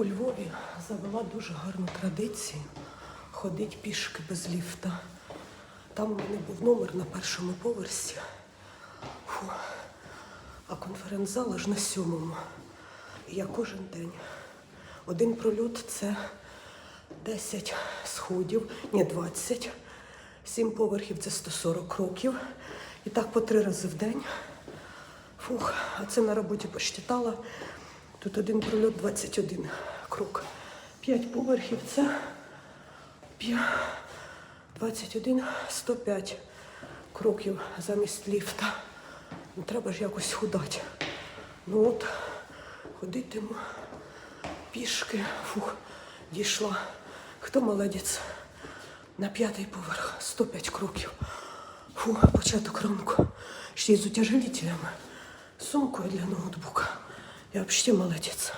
У Львові завела дуже гарну традицію ходити пішки без ліфта. Там у мене був номер на першому поверсі. Фу. А конференц-зал аж на сьомому. Я кожен день. Один прольот це 10 сходів, ні, 20. Сім поверхів це 140 кроків. І так по три рази в день. Фух, а це на роботі посчитала. Тут один прольот 21 крок. П'ять поверхів це 21, 105 кроків замість ліфта. Ну, треба ж якось худати. Ну от, ходитиму пішки. Фух, дійшла. Хто молодець? На п'ятий поверх 105 кроків. Фу, початок ранку. Ще й з утяжелителями, сумкою для ноутбука. Я вообще молодець.